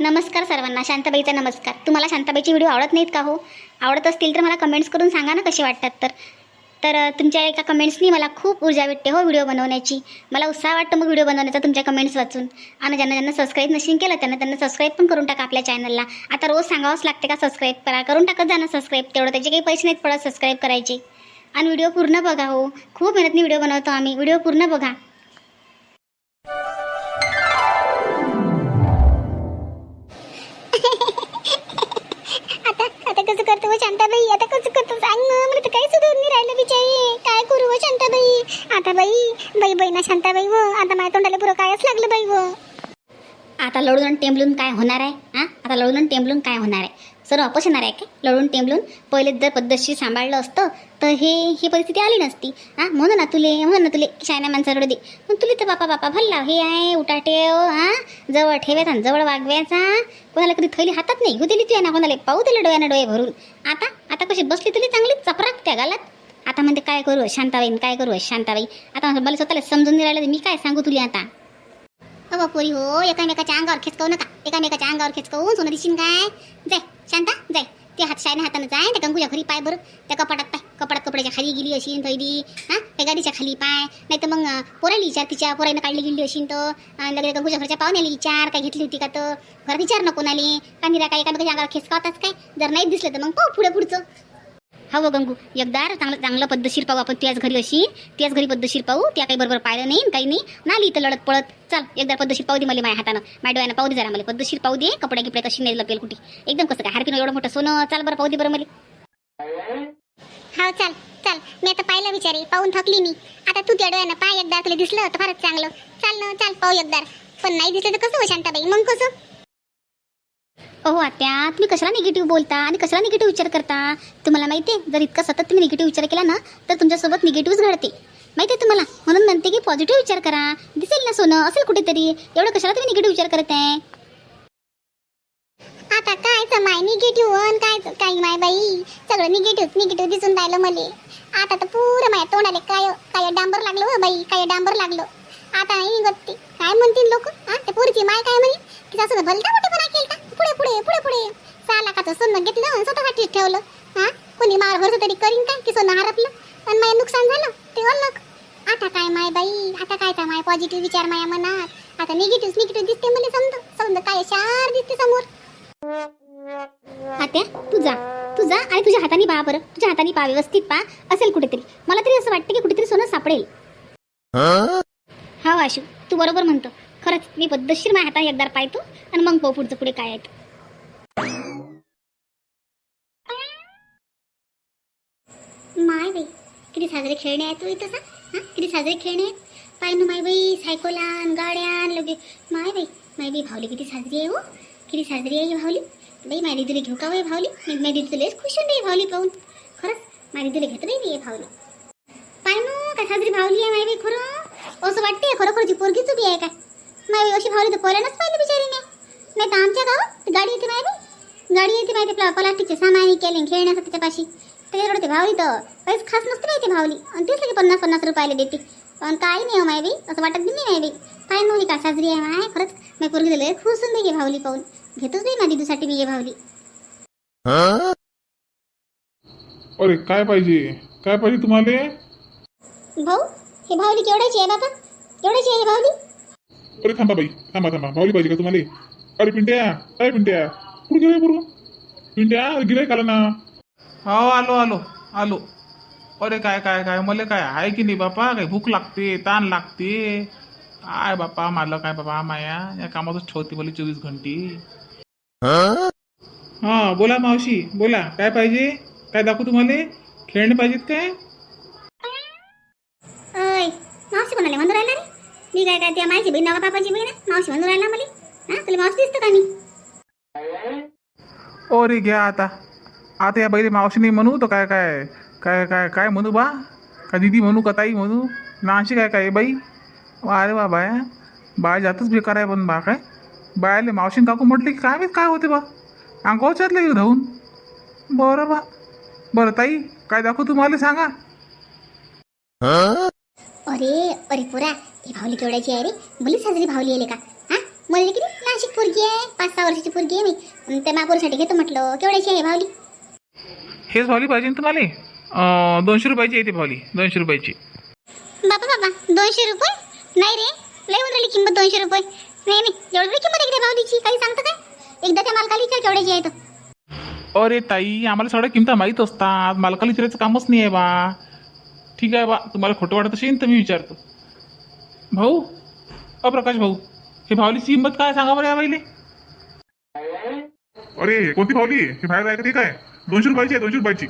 नमस्कार सर्वांना शांताबाईचा नमस्कार. तुम्हाला शांताबाईचे व्हिडिओ आवडत नाहीत का हो? आवडत असतील तर मला कमेंट्स करून सांगा ना कसे वाटतात तर. तर तुमच्या एका कमेंट्सनी मला खूप ऊर्जा भेटते हो व्हिडिओ बनवण्याची. मला उत्साह वाटतो मग व्हिडिओ बनवण्याचा तुमच्या कमेंट्स वाचून. आणि ज्यांना ज्यांना सबस्क्राईब नशीन केलं त्यांना त्यांना सबस्क्राईब पण करून टाका आपल्या चॅनलला आता रोज सांगावंच लागते का सबस्क्राईब करा करून टाकत जा ना सबस्क्राईब तेवढं त्याचे काही पैसे नाहीत पडत सबस्क्राईब करायचे. आणि व्हिडिओ पूर्ण बघा हो. खूप मेहनतनी व्हिडिओ बनवतो आम्ही. व्हिडिओ पूर्ण बघा. करतो व शांताबाई? आता कसं करतो? सांग ना मला तर काही सुधरून नाही राहिलं बिचारी काय करू व शांताबाई? आता बाई बाई बाई ना शांताबाई व आता माझ्या तोंडाला पुरं कायच लागलं बाई व आता लढून टेंबलून काय होणार आहे? हा? आता लढून टेंबलून काय होणार आहे? सर्व वापस येणार आहे का? लढून टेंबलून. पहिले जर पद्धतशीर सांभाळलं असतं तर हे ही परिस्थिती आली नसती. हां म्हणून ना तुले म्हणून ना तुले शायना माणसाकडे दे. पण तुले तर बापा बापा भल्ला. हे आहे उठाटेव हां जवळ ठेवायचा आणि जवळ वागवायचा. कोणाला कधी थैली हातात नाही. घेऊ दिली तू ना कोणाला पाहू दिले डोळ्यानं डोळे भरून. आता आता कशी बसली तुला चांगली? चपराक त्या गालात. आता म्हणते काय करू? शांताबाई काय करू? शांताबाई. आता मला स्वतःला समजून नाही राहिलं तर मी काय सांगू तुला आता? अहो पोरी हो एकामेकाच्या अंगावर खेचकवू नका. एकामेकाच्या अंगावर खेचकवून सोनं दिशीन काय? जाय शांता जाय. ते हात शायने हातानं जाय त्या गंगूच्या घरी पाय बरं त्या कपाटात पाय. कपाटात कपड्याच्या खाली गेली अशीन थैली हां? त्या गाडीच्या खाली पाय. नाही तर मग अं, पोराला विचार तिच्या पोरानं काढली गेली अशीन तर लगेच गंगूच्या घरच्या पाहुण्याला विचार काय घेतली होती का तर घरात विचार नको का कांदिरा काय एकामेकाच्या अंगावर खेचकावताच काय? जर नाही दिसलं तर मग पाहू पुढे पुढचं. हो गंगू एकदार चांगलं चांगलं पद्धतशीर पाहू आपण त्याच घरी अशी त्याच घरी पद्धतशीर पाहू त्या काही बरोबर पाहिलं नाही काही नाही नाली इथं लढत पळत. चल एकदा पद्धतशीर पाहू दे मला माझ्या हातानं. माझ्या डोळ्यानं पाहू दे जरा मला. पद्धतशीर पाहू दे कपडे गिपडे कशी नाही लपेल कुठे. एकदम कसं काय हारपिन एवढं मोठं सोनं चाल बरं पाहू दे बरं मला. हा चाल चाल. मी आता पाहिलं विचारे पाहून थकली मी. आता तू त्या डोळ्यानं पाय एकदा तुला दिसलं तर फारच चांगलं. चाल ना चाल पाहू एकदा. पण नाही दिसलं तर कसं हो शांताबाई? मग कसं? अहो आत्या तुम्ही कशाला निगेटिव्ह बोलता आणि कशाला निगेटिव्ह विचार करता? तुम्हाला माहिती आहे जर इतका सतत तुम्ही निगेटिव्ह विचार केला ना तर तुमच्यासोबत निगेटिव्हच घडते. माहिती आहे तुम्हाला? म्हणून म्हणते की पॉझिटिव्ह विचार करा. दिसेल ना सोनं असेल कुठेतरी. एवढं कशाला तुम्ही निगेटिव्ह विचार करत आहे? आता काय माय निगेटिव्ह काय काय माय बाई? सगळं निगेटिव्ह निगेटिव्ह दिसून राहिलं मले. आता तर पुरं माया तोंडाले काय काय डांबर लागलं हो बाई काय डांबर लागलं. आता नाही निघत ते. काय म्हणतील लोक? हा ते पोरीची माय काय म्हणे? की असं भलता मोठेपणा पुढे पुढे पुढे. सहा लाखाचं सोनं घेतलं आणि स्वतःसाठी ठेवलं. हा? कोणी मार भरचं तरी करीन काय की सोनं हरपलं? आणि माय नुकसान झालं? ते अलग. आता काय माय बाई? आता काय काय माय पॉझिटिव्ह विचार माया मनात? आता निगेटिव्ह निगेटिव्ह दिसते मला समजा. समजा काय शार दिसते समोर. आत्या तू जा. तू जा आणि तुझ्या हाताने पहा बरं. तुझ्या हाताने पहा व्यवस्थित पहा. असेल कुठेतरी. मला तरी असं वाटतं की कुठेतरी सोनं सापडेल. हा वाशू. तू बरोबर म्हणतो. खरंच मी पद्धतशीर माझ्या हाताने एकदा पाहतो आणि मग पाहू पुढचं पुढे काय आहे ते. माय बाई किती साजरे खेळणे आहेत तू इथं हां किती साजरे खेळणे आहेत. पाय ना माय बाई सायकोलान गाड्यान लगे. माय बाई माय बाई भावली किती साजरी आहे हो. किती साजरी आहे भावली बाई माझ्या दिदीला घेऊ का बाई भावली मी माझ्या दिदीला खुश खुश आहे भावली पाहून. खरंच माझ्या दिदीला घेत नाही आहे भावली पाय नो काय साजरी भावली आहे माय बाई खरं? असं वाटते खरोखरची पोरगीच बी आहे काय? माय बाई अशी भावली तर पहिल्यांदाच पाहिलं बिचारीने. नाही तर आमच्या गावात गाडी येते माय बाई. गाडी येते माहिती प्ला प्लास्टिकचे सामान केले खेळण्याचं त्याच्यापाशी. त्याच्याकडे ते भावली तर. काहीच खास नसते माहिती भावली. आणि तेच लगे पन्नास पन्नास रुपयाला देते. पण काही नाही हो माय बाई असं वाटत बी नाही माय बाई. काय नव्हती का साजरी आहे माय? खरंच मी पोरगी दिलं होऊन घे भावली पाहून. घेतोच नाही माझ्या दिदूसाठी मी हे भावली. अरे काय पाहिजे? काय पाहिजे तुम्हाला? भाऊ हे भावली केवढ्याची आहे बाबा? केवढ्याची आहे ही भावली? अरे थांबा बाई. थांबा थांबा. भावली पाहिजे का तुम्हाला? अरे पिंट्या. अरे पिंट्या. कुठे गेले पिंट्या ना. हो आलो आलो आलो. अरे काय काय काय मला काय आहे की नाही बापा? काय भूक लागते ताण लागते. काय बापा मला काय बाबा माया? या कामातच ठेवते मला चोवीस घंटे. हा बोला मावशी बोला. काय पाहिजे? काय दाखवू तुम्हाला? खेळणे पाहिजेत काय? अय मावशी कोणाला म्हणून राहिला रे? मी काय काय त्या माझी बहीण नवा पापाची बहीण आहे. मावशी म्हणून राहिला मला? हा तुला मावशी दिसतं का मी अरे घ्या आता. आता या बैली मावशी नाही म्हणू तर काय काय काय काय काय म्हणू बा? का दिदी म्हणू का ताई म्हणू? नाशी काय काय बाई? वा अरे वा बाया बाय जातच बेकार आहे पण बा काय? बायाले मावशीन काकू म्हटले की काय माहीत काय होते बा? अंगावर चालले धावून बरं बा. बरं ताई काय दाखवू तुम्हाला सांगा? अरे अरे पुरा ही भावली केवढ्याची आहे रे? मुली साजरी भावली आहे का? म्हणले की नाशिक पोरगी आहे पाच सहा वर्षाची पोरगी आहे मी. त्या मापूरसाठी घेतो म्हटलं केवढ्याची आहे भावली हेच भावली पाहिजे ना तुम्हाला? अं, दोनशे रुपयाची येते भावली दोनशे रुपयाची. बाबा बाबा दोनशे रुपये? नाही रे लय होऊन राहिली किंमत दोनशे रुपये. नाही नाही एवढी किंमत आहे रे भावलीची काही सांगतं काय? एकदा त्या मालकाला विचार केवढ्याची आहे तर अरे ताई आम्हाला सगळ्या किमता माहीत असतात. मालकाला विचारायचं कामच नाही आहे बा. ठीक आहे बा तुम्हाला खोटं वाटत असेल तर मी विचारतो. भाऊ? अप्रकाश भाऊ. हे भावलीची किंमत काय सांगा बरं या बाईले? अरे कोणती पावली हे बाहेर आहे का ते काय? दोनशे रुपयाची आहे दोनशे रुपयाची.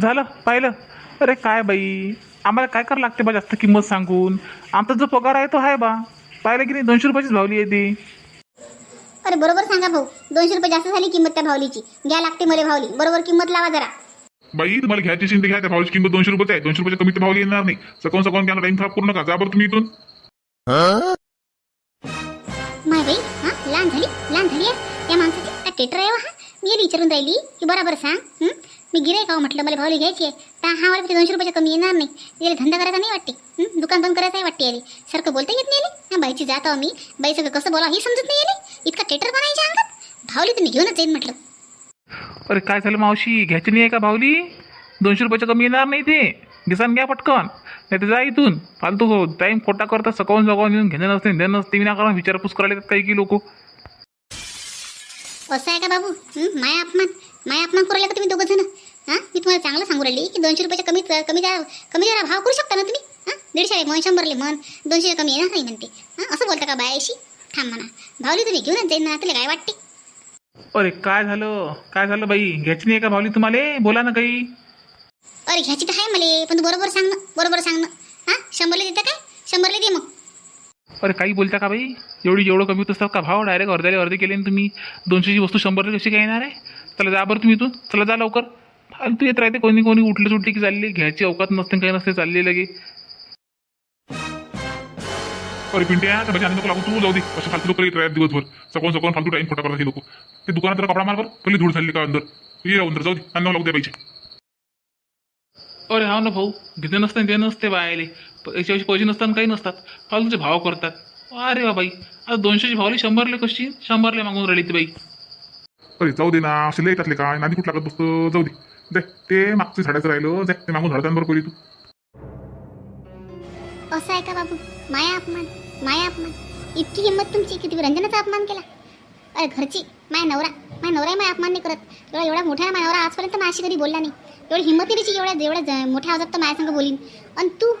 झालं पाहिलं. अरे काय बाई? आम्हाला काय करावं लागते बा जास्त किंमत सांगून? आमचा जो पगार आहे तो आहे बा. पाहिलं की नाही दोनशे रुपयाचीच भावली आहे ती. अरे बरोबर सांगा भाऊ. दोनशे रुपये जास्त झाली किंमत त्या भावलीची घ्या लागते मला भावली बरोबर किंमत लावा जरा. बाई तुम्हाला घ्यायची असेल तर घ्या त्या भावची किंमत दोनशे रुपये आहे. दोनशे रुपयाच्या कमी तर भावली येणार नाही. सकून सकून घ्या टाइम खराब करू नका. जा बरं तुम्ही इथून. माय बाई. हा लहान झाली लहान झाली त्या या माणसाची का टेटर आहे हो, हा मी याला विचारून राहिली. की बरोबर सांग मी गिरे का हो, म्हटलं मला भावली घ्यायची आहे. तर हा मला दोनशे रुपयाच्या कमी येणार नाही. याला धंदा करायचा नाही वाटते दुकान बंद करायचं आहे वाटते याला. सारखं बोलता येत नाही हा बाईची जात आहो मी. बाई सगळं कसं बोला हे समजत नाही याला. इतका टेटर बनायच्या अंगात. भावली तर मी घेऊनच जाईन म्हटलं. अरे काय झालं मावशी? घ्यायची नाही आहे का भावली? दोनशे रुपयाच्या कमी येणार नाही ते. घिसान घ्या पटकन. नाही तर जा इथून. फालतू हो. टाईम खोटा करता सकाळून सकाळून येऊन घेणं नसते देणं नसते. विनाकारण विचारपूस करायला येतात काही की लोक. असं आहे का बाबू? माया अपमान. माया अपमान करू का तुम्ही दोघं जण हां? मी तुम्हाला चांगलं सांगू राहिली की दोनशे रुपयाच्या कमी कमी जरा कमी जरा भाव करू शकता ना तुम्ही? हां? दीडशे मन शंभरले मन. दोनशे कमी येणार नाही म्हणते. हां? असं बोलता का बायाशी? थांब म्हणा. भावली तुम्ही घेऊनच जाईन ना तुला काय वाटते? अरे काय झालं? काय झालं बाई? घ्यायची नाही आहे का भावली तुम्हाला? बोला ना काही. अरे घ्यायची तर आहे मला पण तू बरोबर सांग ना बरोबर सांग ना. हां? शंभरला देतं काय? शंभरला दे मग. अरे काही बोलता का बाई? एवढी एवढं कमी होत असतात का भाव? डायरेक्ट अर्ध्याला अर्धे केले ना तुम्ही दोनशेची वस्तू शंभरला कशी काय येणार आहे? चला जा बरं तुम्ही इथून. चला जा लवकर. फालतू येत राहते कोणी कोणी उठले सुटली की चालली. घ्यायची अवकात नसते काही नसते चालली लगे. अरे पिंट्या त्या माझ्या नको लागू. तू जाऊ दे. असे फालतू लोक येत राहत दिवसभर. सकाळून सकाळून फालतू टाईम खोटा करतात हे लोक. ते दुकानात जरा कपडा मार बरं. पहिली धूळ झाली का अंदर? ये राहून जाऊ दे. अन्न लागू द्या पाहिजे अरे हा ना भाऊ घेतलं नसतं ते नसते बायले. याच्याविषयी पैसे नसतात काही नसतात. फालतूचे भाव करतात. अरे वा बाई आता दोनशेची भावली शंभरले कशी? शंभरले मागून राहिली ती बाई. अरे जाऊ दे ना असे लय येतातले काय? नादी कुठं लागत बसतो? जाऊ दे. दे ते मागचं झाडाचं राहिलं. दे ते मागून झाडताना बरं पहिली तू. असं आहे का बाबू? माया अपमान माया अपमान. इतकी हिंमत तुमची किती रंजनाचा अपमान केला. अरे घरची माया नवरा माया नवरा माया अपमान नाही करत. एवढा एवढा मोठा माया नवरा आजपर्यंत माझ्याशी कधी बोलला नाही. एवढी हिंमत नाही त्याची एवढ्या एवढ्या ज- मोठ्या आवाजात तर माझ्या संग बोलीन. आणि तू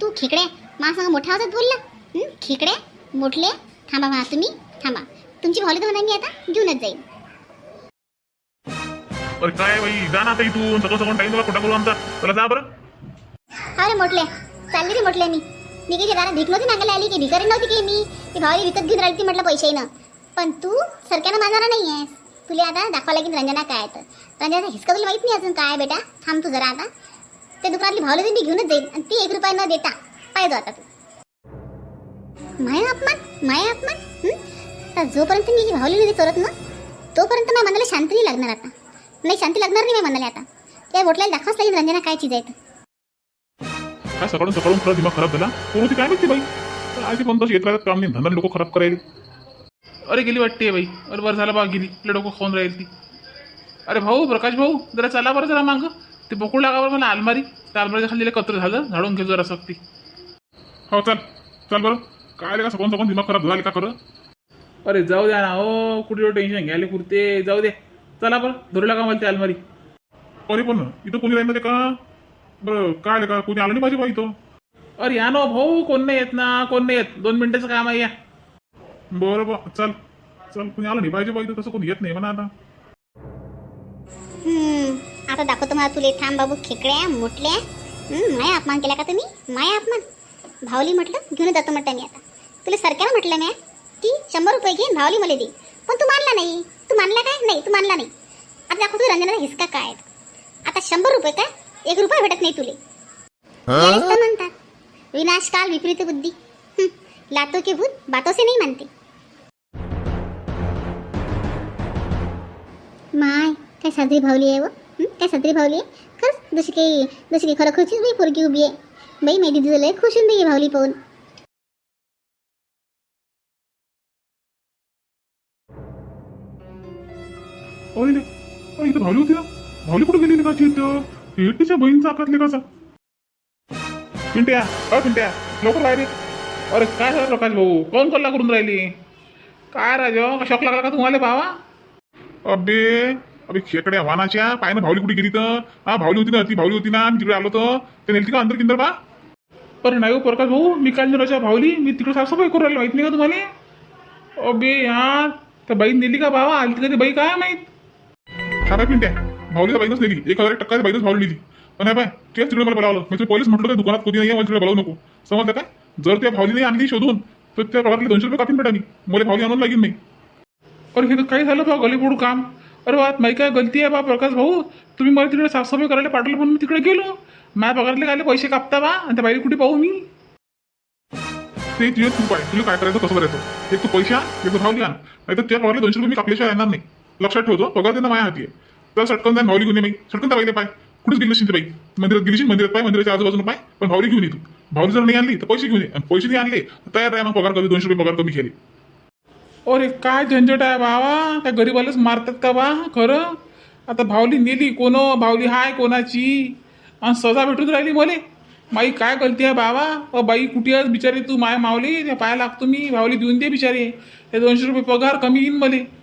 तू खेकड्या माझ्या संग मोठ्या आवाजात बोलला? खेकड्या मोठले थांबा म्हणा तुम्ही थांबा. तुमची भावली तर म्हणा मी आता घेऊनच जाईन. अरे काय बाई जा ना आता इथून. सकाळ सकाळ टाइम खोटा करू आमचा. चला जा बरं. अरे म्हटले चालली रे म्हटले मी. मी काही दारा भीक नव्हती मागायला आली की भिकारी नव्हती की मी. ती भावाली विकत घेऊन राहिली ती म्हटलं पैशानं पण तू सरक्यानं मानणारा नाही आहेस तुला आता दाखवा लागेल रंजना काय तर. रंजना हिसका तुला माहीत नाही अजून काय बेटा? थांब तू जरा आता. ते दुकानातली भावले तर मी घेऊनच जाईल. आणि ती एक रुपया न देता पाहिजे आता तू. माया अपमान? माया अपमान? जोपर्यंत मी ही भावली चोरत ना तोपर्यंत माझ्या मनाला शांती नाही लागणार आता. नाही शांती लागणार नाही माझ्या मनाला आता. त्या बोटल्याला दाखवाच लागेल रंजना काय चीज आहे तर. काय सकाळून सकाळून खरं दिमाग खराब झाला? कोण होती काय माहिती बाई? आधी पण तशी येत राहतात काम नाही धंदा लोक खराब करायला. अरे गेली वाटते बाई. अरे बरं झालं बा गेली. आपलं डोकं खाऊन राहील ती. अरे भाऊ प्रकाश भाऊ जरा चला बरं जरा मागं. ते बकुळ लागावर मला अलमारी. त्या अलमारीच्या खाली कत्र झालं. झाडून घेऊ जरा सक्ती. हो चल. चल बरं. काय आले का सगळं सगळं दिमाग खराब झाले का खरं? अरे जाऊ द्या ना हो. कुठे टेन्शन घ्यायला कुर्ते जाऊ दे. चला बरं. धरू लागा मला ते अलमारी? अरे पण इथं कोणी राहील का? बरं काय आलं का कोणी आलं नाही पाहिजे बाई इथं? अरे या ना हो भाऊ. कोण नाही येत ना? कोण नाही येत? दोन मिनिटाचं काम आहे या. बरं बा चल चल. कोणी आलं नाही पाहिजे बाई तसं कोणी येत नाही म्हणा आता. हम्म, आता दाखवतो मला तुले. थांब बाबू. खेकड्या मुटल्या. हम्म, माया अपमान केला का तुम्ही? माया अपमान? भावली म्हटलं घेऊन जातो म्हटलं मी आता. तुला सरक्याला म्हटलं मी की शंभर रुपये घे भावली मला दे. पण तू मानला नाही. तू मानला काय? नाही तू मानला नाही. आता दाखवतो रंजनाचा हिसका काय आहे. आता शंभर रुपये काय एक रुपया भेटत नाही तुले. तर म्हणतात. विनाशकाल विपरीत बुद्धी. लातो के भूत बातों से नाही मानते. माय काय साजरी भावली आहे व? काय साजरी भावली आहे? खरंच? जशी काही जशी काही खरोखरचीच बाई पोरकी उभी आहे. बाई माहिती दिदीचं आहे खुश नाही भावली पाहून. अरे भावली होती भावली कुठे गेली का इथं? हे अरे काय झालं प्रकाश भाऊ? कोण कोण लागून राहिली? काय राजा शॉक लागला का तुम्हाला भावा? अबे अबे खेकड्या वानाच्या पाय भावली कुठे गेली तर? हा भावली होती ना ती भावली होती ना मी तिकडे आलो तर ते नेलती का अंदर किंदर बा? अरे नाही हो प्रकाश भाऊ मी काल राजा भावली मी तिकडे साफसफाई करून राहिली माहीत नाही का तुम्हाला? अबे यार त्या बाई नेली का भावा? आली का ती बाई काय माहीत? खराब काय पिंट्या भावलीचा बाईनच नेली. एक हजार एक टक्का बाईनच भावली नेली. पण नाही पाय तेच तिकडे मला बोलावलं. मी पोलीस म्हटलं त्या दुकानात कोणी नाही मला तिकडे बोलावू नको. समजलं काय? जर त्या भावलीने आणली शोधून तर त्या प्रकारातले दोनशे रुपये कापून भेटा मी. मला भावली आणून लागेल नाही अरे हे तर काय झालं बा गलीबोड काम. अरे वा माही काय गलती आहे बा प्रकाश भाऊ? तुम्ही मला तिकडे साफसफाई करायला पाठवलं म्हणून मी तिकडे गेलो. माझ्या पगारातले काय पैसे कापता बा आणि त्या बाई कुठे पाहू मी? ते तुझ्या तू पाय तुला काय करायचं कसं करायचं एक तू पैसा एक तू भावली आण. नाही तर त्या पगारले दोनशे रुपये मी कापल्याशिवाय येणार नाही. लक्षात ठेवतो पगार त्यांना माझ्या हाती आहे. तर सटकन जाईन भावली घेऊन ये मी सटकन त्या पाय. कुठेच गेली नसेल ते बाई. मंदिरात गेलीशी मंदिरात पाय मंदिराच्या आजूबाजूला पाय. पण भावली घेऊन ये तू. भावली जर नाही आणली तर पैसे घेऊन ये. आणि पैसे नाही आणले तयार आहे मग पगार कमी दोनशे रुपये पगार कमी केली. अरे काय झंझट आहे बाबा? काय गरीबालाच मारतात का बा? खरं? आता भावली नेली कोण? भावली हाय कोणाची? आणि सजा भेटून राहिली मले. माई काय गलती आहे बाबा? अ बाई कुठे आहेस बिचारी तू? माय मावली त्या पाया लागतो मी. भावली देऊन दे बिचारी. हे दोनशे रुपये पगार कमी येईन मले.